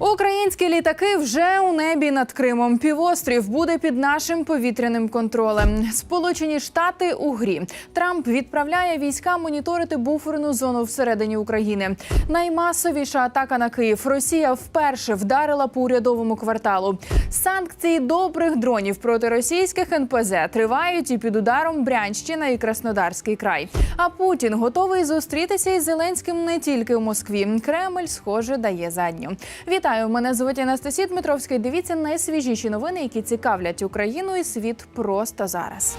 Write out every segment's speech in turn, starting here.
Українські літаки вже у небі над Кримом. Півострів буде під нашим повітряним контролем. Сполучені Штати у грі. Трамп відправляє війська моніторити буферну зону всередині України. Наймасовіша атака на Київ. Росія вперше вдарила по урядовому кварталу. Санкції добрих дронів проти російських НПЗ тривають і під ударом Брянщина і Краснодарський край. А Путін готовий зустрітися із Зеленським не тільки в Москві. Кремль, схоже, дає задню. Вітаю! Мене звуть Анастасія Дмитровська. Дивіться найсвіжіші новини, які цікавлять Україну і світ просто зараз.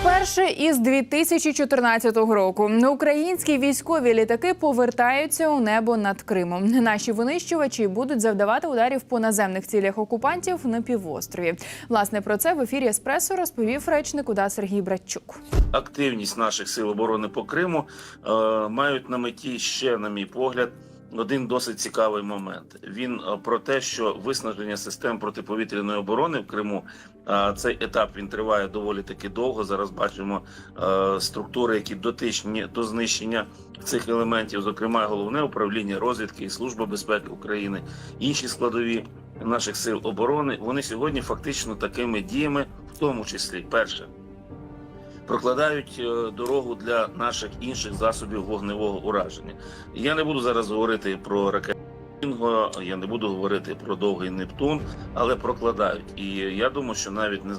Вперше із 2014 року українські військові літаки повертаються у небо над Кримом. Наші винищувачі будуть завдавати ударів по наземних цілях окупантів на півострові. Власне про це в ефірі Еспресо розповів речник УДА Сергій Братчук. активність наших сил оборони по Криму е, мають на меті ще, на мій погляд, один досить цікавий момент. Він е, про те, що виснаження систем протиповітряної оборони в Криму цей етап він триває доволі таки довго. Зараз бачимо е, структури, які дотичні до знищення цих елементів, зокрема головне управління розвідки і служба безпеки України, інші складові наших сил оборони. Вони сьогодні фактично такими діями, в тому числі, перше прокладають е, дорогу для наших інших засобів вогневого ураження. Я не буду зараз говорити про ракети. Я не буду говорити про довгий Нептун, але прокладають. І я думаю, що навіть не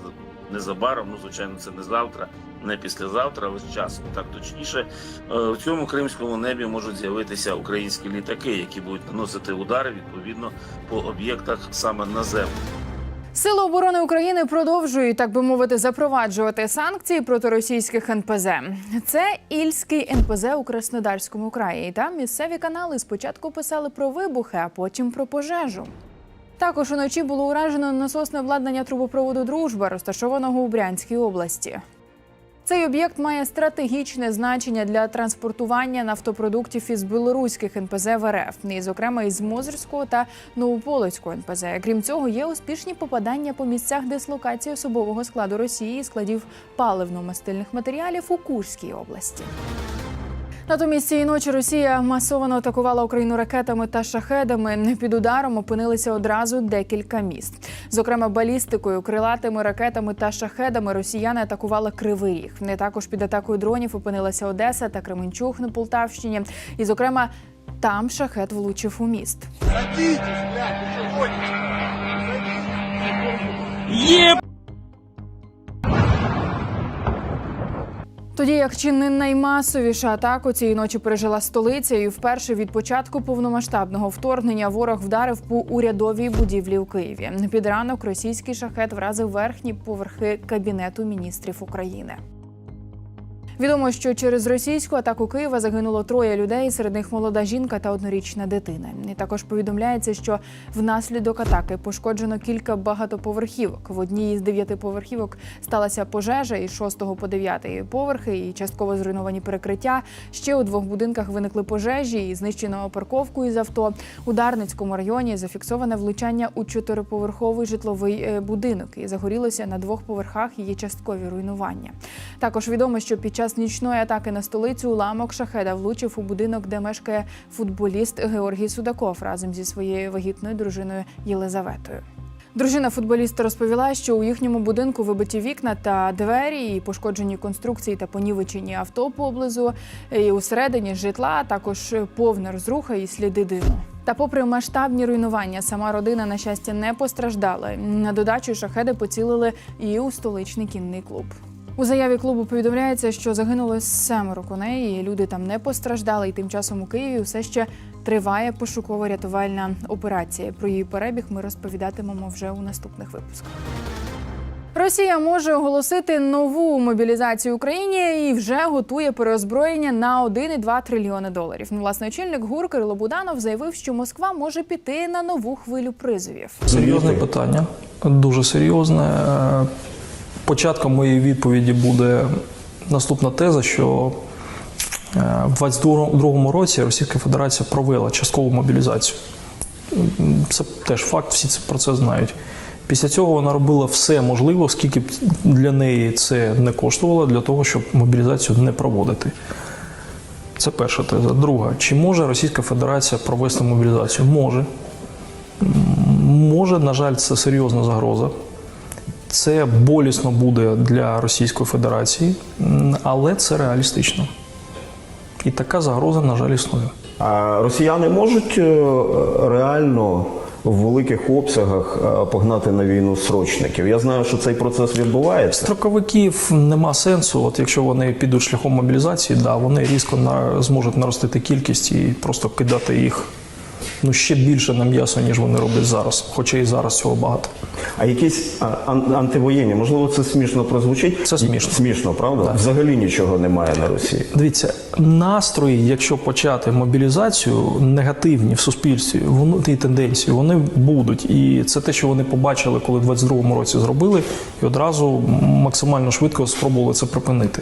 незабаром, ну звичайно, це не завтра, не післязавтра, але з часом так точніше. е, В цьому кримському небі можуть з'явитися українські літаки, які будуть наносити удари відповідно по об'єктах саме наземних. Сили оборони України продовжують, так би мовити, запроваджувати санкції проти російських НПЗ. Це Ільський НПЗ у Краснодарському краї. І там місцеві канали спочатку писали про вибухи, а потім про пожежу. Також уночі було уражено насосне обладнання трубопроводу Дружба, розташованого у Брянській області. Цей об'єкт має стратегічне значення для транспортування нафтопродуктів із білоруських НПЗ в РФ, і, зокрема із Мозерського та Новополоцького НПЗ. Крім цього, є успішні попадання по місцях дислокації особового складу Росії і складів паливно-мастильних матеріалів у Курській області. Натомість цієї ночі Росія масово атакувала Україну ракетами та шахедами. Під ударом опинилися одразу декілька міст. Зокрема, балістикою, крилатими ракетами та шахедами росіяни атакували Кривий Ріг. Не також під атакою дронів опинилася Одеса та Кременчуг на Полтавщині. І, зокрема, там шахет влучив у міст. Садитесь, Тоді як чи не наймасовіша атаку цієї ночі пережила столиця, і вперше від початку повномасштабного вторгнення ворог вдарив по урядовій будівлі у Києві. Під ранок російський шахет вразив верхні поверхи кабінету міністрів України. Відомо, що через російську атаку Києва загинуло троє людей, серед них молода жінка та однорічна дитина. І також повідомляється, що внаслідок атаки пошкоджено кілька багатоповерхівок. В одній із дев'яти поверхівок сталася пожежа із 6 по 9 поверхи і частково зруйновані перекриття. Ще у двох будинках виникли пожежі і знищено парковку із авто. У Дарницькому районі зафіксоване влучання у чотириповерховий житловий е, будинок і загорілося на двох поверхах її часткові руйнування. Також відомо, що під час нічної атаки на столицю уламок шахеда влучив у будинок, де мешкає футболіст Георгій Судаков разом зі своєю вагітною дружиною Єлизаветою. Дружина футболіста розповіла, що у їхньому будинку вибиті вікна та двері, і пошкоджені конструкції та понівечені авто поблизу. І усередині житла також повна розруха і сліди диму. Та, попри масштабні руйнування, сама родина на щастя не постраждала. На додачу шахеди поцілили і у столичний кінний клуб. У заяві клубу повідомляється, що загинуло семеро коней, і люди там не постраждали. І тим часом у Києві все ще триває пошуково-рятувальна операція. Про її перебіг ми розповідатимемо вже у наступних випусках. Росія може оголосити нову мобілізацію Україні і вже готує переозброєння на 1,2 трильйони доларів. Ну, Власне, очільник ГУР Кирило Буданов заявив, що Москва може піти на нову хвилю призовів. Серйозне питання, дуже серйозне. Початком моєї відповіді буде наступна теза, що е, в 2022 році Російська Федерація провела часткову мобілізацію. Це теж факт, всі це про це знають. Після цього вона робила все можливе, скільки б для неї це не коштувало, для того, щоб мобілізацію не проводити. Це перша теза. Друга, чи може Російська Федерація провести мобілізацію? Може. Може, на жаль, це серйозна загроза. Це болісно буде для Російської Федерації, але це реалістично. І така загроза, на жаль, існує. А росіяни можуть е, реально в великих обсягах е, погнати на війну срочників. Я знаю, що цей процес відбувається. Строковиків нема сенсу. От якщо вони підуть шляхом мобілізації, да, вони різко на, зможуть наростити кількість і просто кидати їх ну, ще більше на м'ясо, ніж вони роблять зараз. Хоча і зараз цього багато. А якісь а, ан- антивоєнні, можливо, це смішно прозвучить. Це смішно. Смішно, правда? Взагалі нічого немає на Росії. Дивіться, настрої, якщо почати мобілізацію, негативні в суспільстві, воно ті тенденції, вони будуть. І це те, що вони побачили, коли в 22-му році зробили, і одразу максимально швидко спробували це припинити.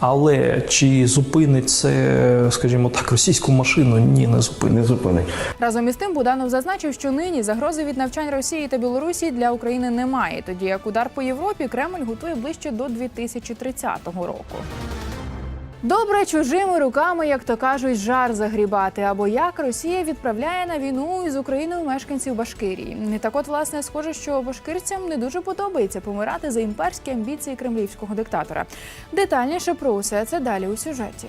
Але чи зупинить це, скажімо так, російську машину? Ні, не зупинить. Не зупинить. Разом із тим Буданов зазначив, що нині загрози від навчань Росії та Білорусі для України немає, тоді як удар по Європі Кремль готує ближче до 2030 року. Добре чужими руками, як то кажуть, жар загрібати, або як Росія відправляє на війну із Україною мешканців Башкирії. Так от, власне, схоже, що башкирцям не дуже подобається помирати за імперські амбіції кремлівського диктатора. Детальніше про усе це далі у сюжеті.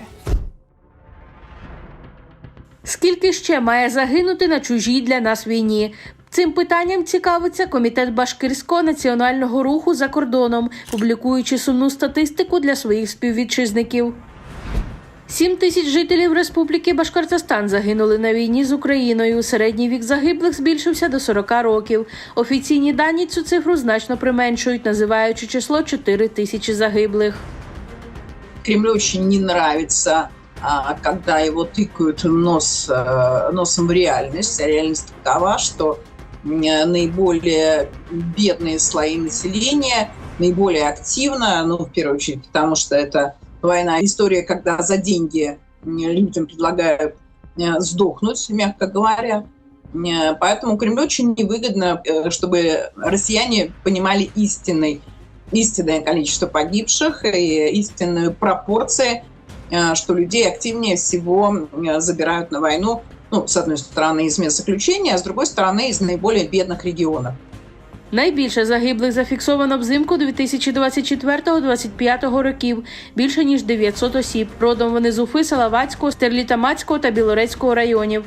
Скільки ще має загинути на чужій для нас війні? Цим питанням цікавиться комітет Башкирського національного руху за кордоном, публікуючи сумну статистику для своїх співвітчизників. Сім тисяч жителів Республіки Башкортостан загинули на війні з Україною. Середній вік загиблих збільшився до 40 років. Офіційні дані цю цифру значно применшують, називаючи число 4 тисячі загиблих. Кремлю очень не нравится, а, когда его тыкают нос, э, носом в реальность. А реальность такова, что м, наиболее бедные слои населения наиболее активно, ну, в первую очередь, потому что это война, история, когда за деньги людям предлагают э, сдохнуть, мягко говоря. Э, Поэтому Кремлю очень невыгодно, э, чтобы россияне понимали истинный истинное количество погибших и истинные пропорции, что людей активнее всего забирают на войну, ну, с одной стороны, из мест заключения, а с другой стороны, из наиболее бедных регионов. Найбільше загиблих зафіксовано взимку 2024-2025 років більше ніж 900 осіб. Родом вони з Уфи, Салаватського, Стерлітамацького та Білорецького районів.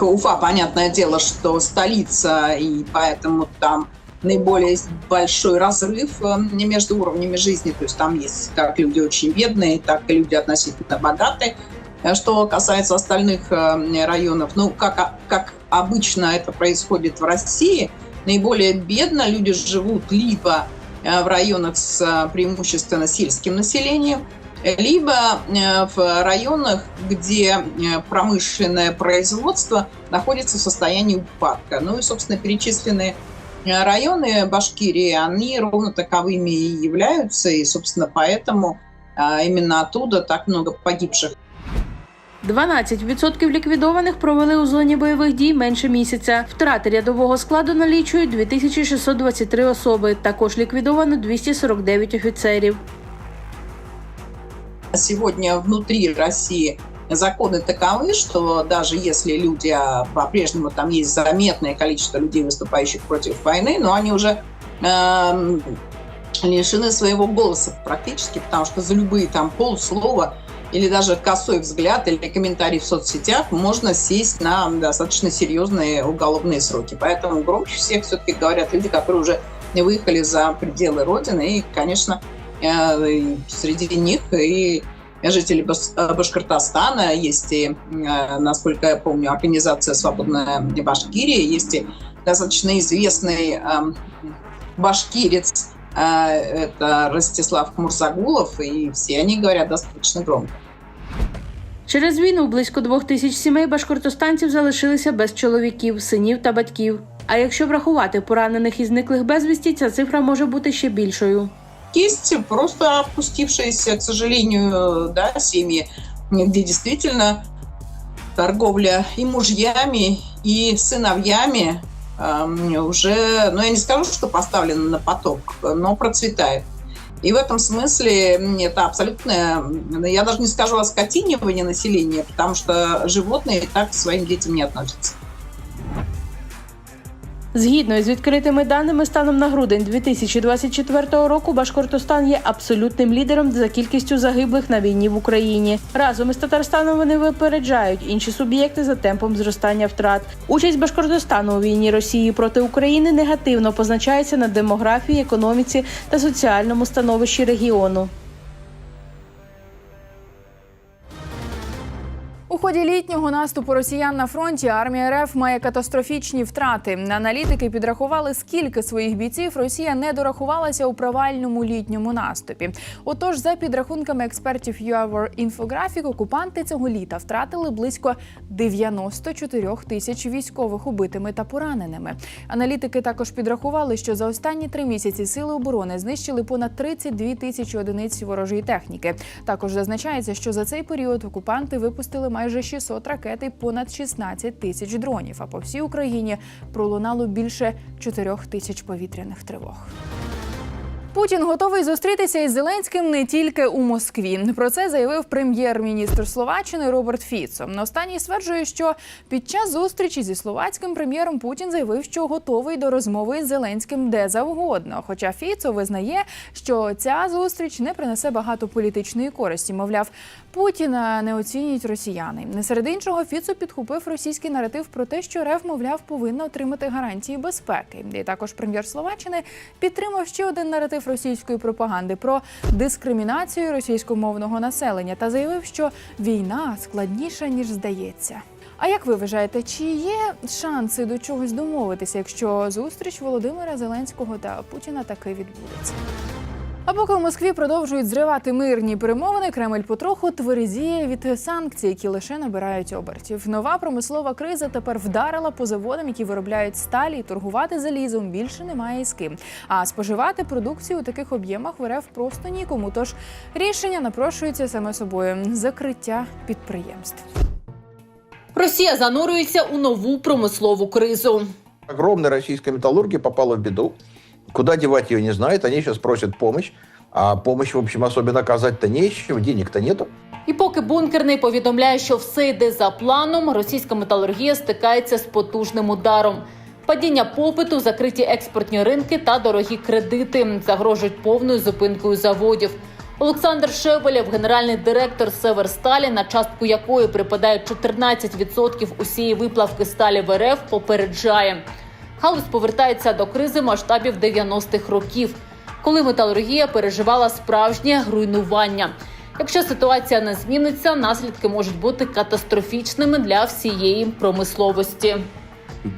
Уфа, понятное дело, что столица, и поэтому там наиболее большой разрыв э, между уровнями жизни. То есть там есть как люди очень бедные, так и люди относительно богатые. Э, Что касается остальных э, районов, ну, как, как обычно это происходит в России, наиболее бедно люди живут либо э, в районах с э, преимущественно сельским населением, либо э, в районах, где промышленное производство находится в состоянии упадка. Ну и, собственно, перечисленные районы Башкирии, они ровно таковыми и являются, и, собственно, поэтому именно оттуда так много погибших. 12% ліквідованих провели у зоні бойових дій менше місяця. Втрати рядового складу налічують 2623 особи. Також ліквідовано 249 офіцерів. Сегодня внутри России законы таковы, что даже если люди, а по-прежнему там есть заметное количество людей, выступающих против войны, но они уже эм, лишены своего голоса практически, потому что за любые там полслова или даже косой взгляд или комментарий в соцсетях можно сесть на достаточно серьезные уголовные сроки. Поэтому громче всех все-таки говорят люди, которые уже выехали за пределы Родины. И, конечно, э, среди них и жители Башкортостана, есть и, э, насколько я помню, организация «Свободная Башкирия», есть и достаточно известный эм, башкирец, это Ростислав Мурзагулов, и все они говорят достаточно громко. Через війну близько двох тисяч сімей башкортостанців залишилися без чоловіків, синів та батьків. А якщо врахувати поранених і зниклих безвісті, ця цифра може бути ще більшою. Есть просто опустившиеся, к сожалению, да, семьи, где действительно торговля и мужьями, и сыновьями эм, уже, ну я не скажу, что поставлена на поток, но процветает. И в этом смысле м, это абсолютное, м, я даже не скажу оскотинивание населения, потому что животные так к своим детям не относятся. Згідно з відкритими даними, станом на грудень 2024 року Башкортостан є абсолютним лідером за кількістю загиблих на війні в Україні. Разом із Татарстаном вони випереджають інші суб'єкти за темпом зростання втрат. Участь Башкортостану у війні Росії проти України негативно позначається на демографії, економіці та соціальному становищі регіону. У ході літнього наступу росіян на фронті армія РФ має катастрофічні втрати. Аналітики підрахували, скільки своїх бійців Росія не дорахувалася у провальному літньому наступі. Отож, за підрахунками експертів UAV інфографік, окупанти цього літа втратили близько 94 тисяч військових убитими та пораненими. Аналітики також підрахували, що за останні три місяці сили оборони знищили понад 32 тисячі одиниць ворожої техніки. Також зазначається, що за цей період окупанти випустили майже 600 ракет і понад 16 тисяч дронів. А по всій Україні пролунало більше 4 тисяч повітряних тривог. Путін готовий зустрітися із Зеленським не тільки у Москві. Про це заявив прем'єр-міністр Словаччини Роберт Фіцо. Останній стверджує, що під час зустрічі зі словацьким прем'єром Путін заявив, що готовий до розмови з Зеленським де завгодно. Хоча Фіцо визнає, що ця зустріч не принесе багато політичної користі. Мовляв, Путіна не оцінюють росіяни. Не серед іншого Фіцо підхопив російський наратив про те, що РФ, мовляв, повинна отримати гарантії безпеки. І також прем'єр Словаччини підтримав ще один наратив російської пропаганди про дискримінацію російськомовного населення та заявив, що війна складніша ніж здається. А як ви вважаєте, чи є шанси до чогось домовитися, якщо зустріч Володимира Зеленського та Путіна таки відбудеться? А поки в Москві продовжують зривати мирні перемовини, Кремль потроху тверезіє від санкцій, які лише набирають обертів. Нова промислова криза тепер вдарила по заводам, які виробляють сталі, і торгувати залізом більше немає із ким. А споживати продукцію у таких об'ємах в РФ просто нікому. Тож рішення напрошується саме собою закриття підприємств. Росія занурюється у нову промислову кризу. Огромная российская металлургия попала в беду. Куда девать ее не знает. Они сейчас просят помощь. А помощь, в общем, особенно оказать-то нечего. Денег-то нету. І поки бункерний повідомляє, що все йде за планом, російська металургія стикається з потужним ударом. Падіння попиту, закриті експортні ринки та дорогі кредити загрожують повною зупинкою заводів. Олександр Шевелєв, генеральний директор Северсталі, на частку якої припадає 14% усієї виплавки сталі в РФ, попереджає. Галузь повертається до кризи масштабів 90-х років, коли металургія переживала справжнє руйнування. Якщо ситуація не зміниться, наслідки можуть бути катастрофічними для всієї промисловості.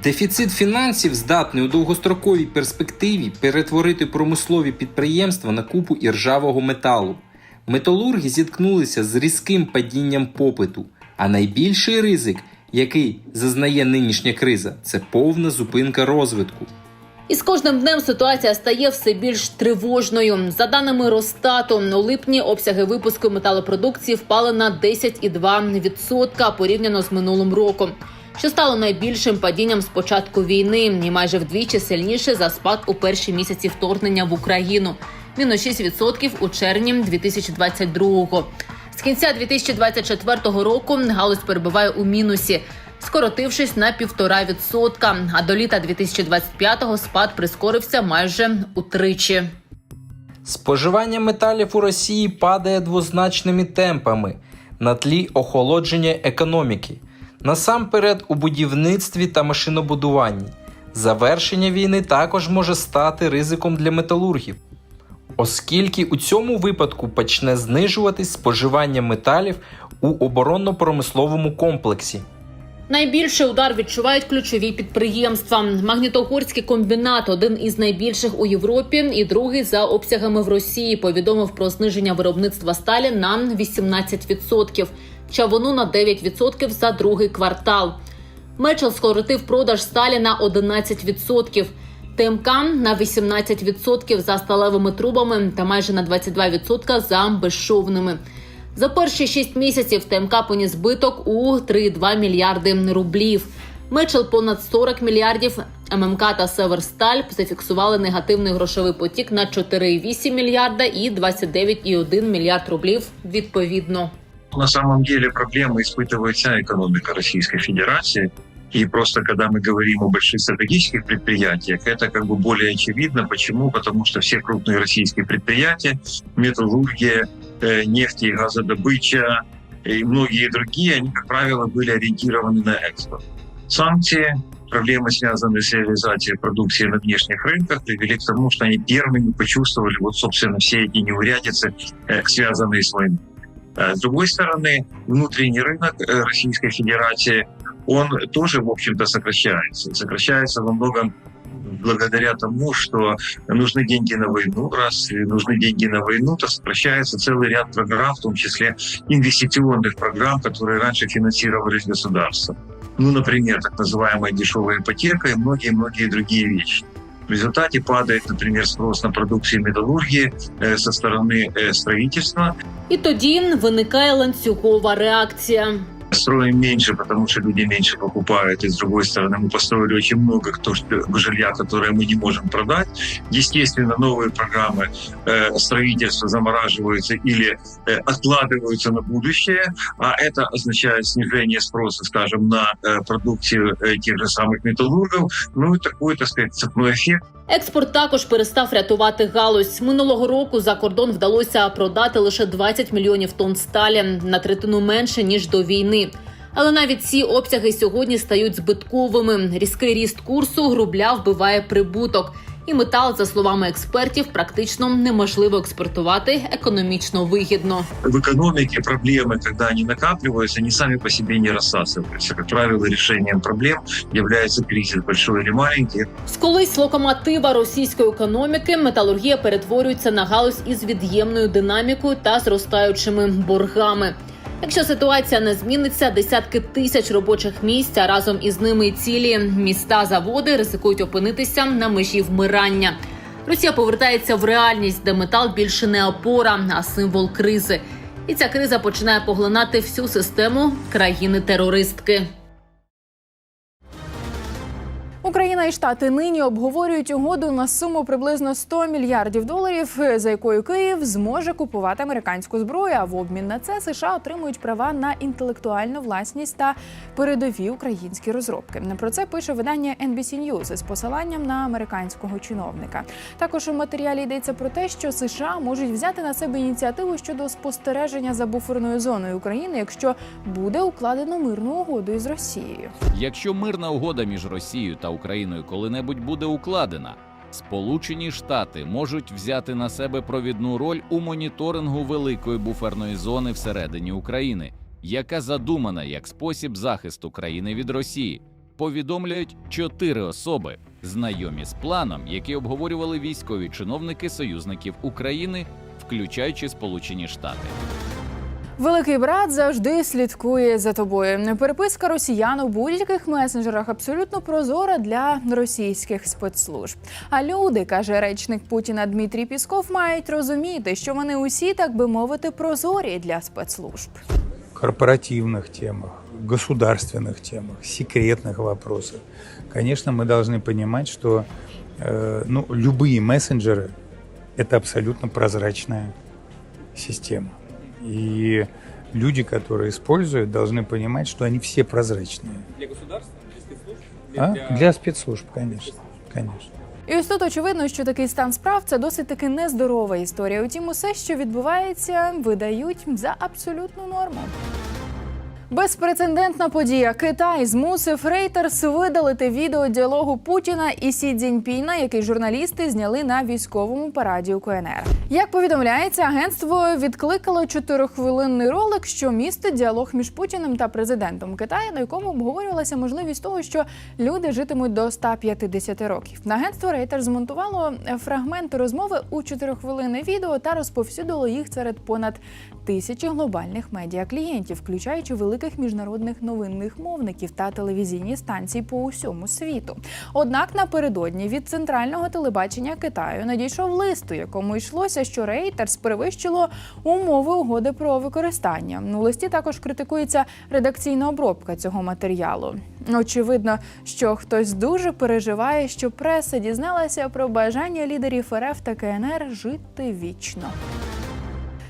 Дефіцит фінансів здатний у довгостроковій перспективі перетворити промислові підприємства на купу іржавого металу. Металурги зіткнулися з різким падінням попиту, а найбільший ризик, який зазнає нинішня криза, це повна зупинка розвитку. І з кожним днем ситуація стає все більш тривожною. За даними Росстату, у липні обсяги випуску металопродукції впали на 10,2% порівняно з минулим роком, що стало найбільшим падінням з початку війни, і майже вдвічі сильніше за спад у перші місяці вторгнення в Україну мінус 6% у червні 2022-го. З кінця 2024 року галузь перебуває у мінусі, скоротившись на 1,5%, а до літа 2025-го спад прискорився майже утричі. Споживання металів у Росії падає двозначними темпами на тлі охолодження економіки, насамперед у будівництві та машинобудуванні. Завершення війни також може стати ризиком для металургів, оскільки у цьому випадку почне знижуватись споживання металів у оборонно-промисловому комплексі. Найбільший удар відчувають ключові підприємства. Магнітогорський комбінат один із найбільших у Європі, і другий за обсягами в Росії. Повідомив про зниження виробництва сталі на 18%, чавуну на 9% за другий квартал. Мечел скоротив продаж сталі на 11%. ТМК на 18% за сталевими трубами та майже на 22% за безшовними. За перші шість місяців ТМК поніс збиток у 3,2 мільярди рублів. Мечел понад 40 мільярдів, ММК та Северсталь зафіксували негативний грошовий потік на 4,8 мільярда і 29,1 мільярд рублів відповідно. На самом деле проблемы испытывает вся экономика Российской Федерации. И просто когда мы говорим о больших стратегических предприятиях, это как бы более очевидно. Почему? Потому что все крупные российские предприятия, металлургия, э, нефть и газодобыча и многие другие, они, как правило, были ориентированы на экспорт. Санкции, проблемы, связанные с реализацией продукции на внешних рынках, привели к тому, что они первыми почувствовали вот, собственно, все эти неурядицы, э, связанные с войной. Э, С другой стороны, внутренний рынок Российской Федерации, он тоже, в общем-то, сокращается. Сокращается во многом благодаря тому, что нужны деньги на войну. Раз нужны деньги на войну, то сокращается целый ряд программ, в том числе инвестиционных программ, которые раньше финансировались государством. Ну, например, так называемая дешевая ипотека и многие-многие другие вещи. В результате падает, например, спрос на продукции металлургии э, со стороны э, строительства, І тоді виникає ланцюгова реакція. Строим меньше, потому что люди меньше покупают. И с другой стороны, мы построили очень много кто, жилья, которое мы не можем продать. Естественно, новые программы э, строительства замораживаются или э, откладываются на будущее, а это означает снижение спроса, скажем, на э, продукцию э, тех же самых металлургов. Ну и такой, так сказать, цепной эффект. Експорт також перестав рятувати галузь. Минулого року за кордон вдалося продати лише 20 мільйонів тонн сталі на третину менше ніж до війни. Але навіть ці обсяги сьогодні стають збитковими. Різкий ріст курсу грубля вбиває прибуток І метал, за словами експертів, практично неможливо експортувати економічно вигідно. В экономике проблемы, когда они накапливаются, они сами по себе не рассасываются. Как правило, решением проблем является кризис, большой или маленький. З колись локомотива російської економіки металургія перетворюється на галузь із від'ємною динамікою та зростаючими боргами. Якщо ситуація не зміниться, десятки тисяч робочих місць, а разом із ними цілі міста, заводи ризикують опинитися на межі вмирання. Росія повертається в реальність, де метал більше не опора, а символ кризи. І ця криза починає поглинати всю систему країни-терористки. Україна і Штати нині обговорюють угоду на суму приблизно 100 мільярдів доларів, за якою Київ зможе купувати американську зброю. А в обмін на це США отримують права на інтелектуальну власність та передові українські розробки. Про це пише видання NBC News з посиланням на американського чиновника. Також у матеріалі йдеться про те, що США можуть взяти на себе ініціативу щодо спостереження за буферною зоною України, якщо буде укладено мирну угоду із Росією. Якщо мирна угода між Росією та Україною коли-небудь буде укладена, Сполучені Штати можуть взяти на себе провідну роль у моніторингу великої буферної зони всередині України, яка задумана як спосіб захисту країни від Росії. Повідомляють чотири особи, знайомі з планом, який обговорювали військові чиновники союзників України, включаючи Сполучені Штати. Великий брат завжди слідкує за тобою. Переписка росіян у будь-яких месенджерах абсолютно прозора для російських спецслужб. А люди, каже речник Путіна Дмитрій Пісков, мають розуміти, що вони усі, так би мовити, прозорі для спецслужб. корпоративных темах, государственных темах, секретных вопросах. Конечно, мы должны понимать, что э, ну, любые мессенджеры – это абсолютно прозрачная система. И люди, которые используют, должны понимать, что они все прозрачные. Для государства, для спецслужб? А? Для спецслужб, конечно. конечно. І ось тут очевидно, що такий стан справ це досить таки нездорова історія. Утім, усе, що відбувається, видають за абсолютну норму. Безпрецедентна подія. Китай змусив Reuters видалити відео діалогу Путіна і Сі Цзіньпіна, який журналісти зняли на військовому параді у КНР. Як повідомляється, агентство відкликало чотирихвилинний ролик, що містить діалог між Путіним та президентом Китаю, на якому обговорювалася можливість того, що люди житимуть до 150 років. На Агентство Reuters змонтувало фрагменти розмови у чотирихвилинне відео та розповсюдило їх серед понад тисячі глобальних медіаклієнтів, включаючи великих міжнародних новинних мовників та телевізійні станції по усьому світу. Однак напередодні від центрального телебачення Китаю надійшов лист, у якому йшлося, що Reuters перевищило умови угоди про використання. У листі також критикується редакційна обробка цього матеріалу. Очевидно, що хтось дуже переживає, що преса дізналася про бажання лідерів РФ та КНР жити вічно.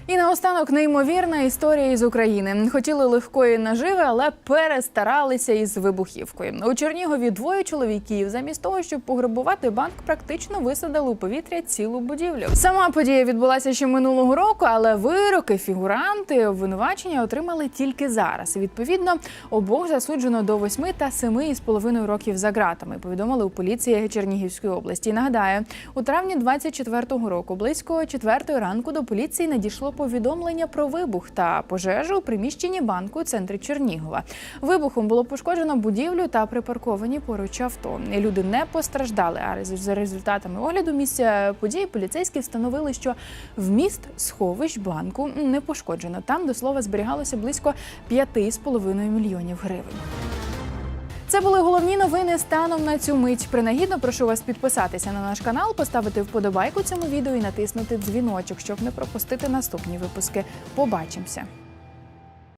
І наостанок неймовірна історія із України. Хотіли легкої наживи, але перестаралися із вибухівкою. У Чернігові двоє чоловіків, замість того, щоб пограбувати банк, практично висадили у повітря цілу будівлю. Сама подія відбулася ще минулого року, але вироки фігуранти обвинувачення отримали тільки зараз. Відповідно, обох засуджено до 8 та 7,5 років за ґратами. Повідомили у поліції Чернігівської області. Нагадаю, у травні 24-го року, близько 4 ранку, до поліції надійшло повідомлення про вибух та пожежу у приміщенні банку у центрі Чернігова. Вибухом було пошкоджено будівлю та припарковані поруч авто. Люди не постраждали. А за результатами огляду місця події поліцейські встановили, що вміст сховищ банку не пошкоджено. Там до слова зберігалося близько 5,5 мільйонів гривень. Це були головні новини станом на цю мить. Принагідно прошу вас підписатися на наш канал, поставити вподобайку цьому відео і натиснути дзвіночок, щоб не пропустити наступні випуски. Побачимося.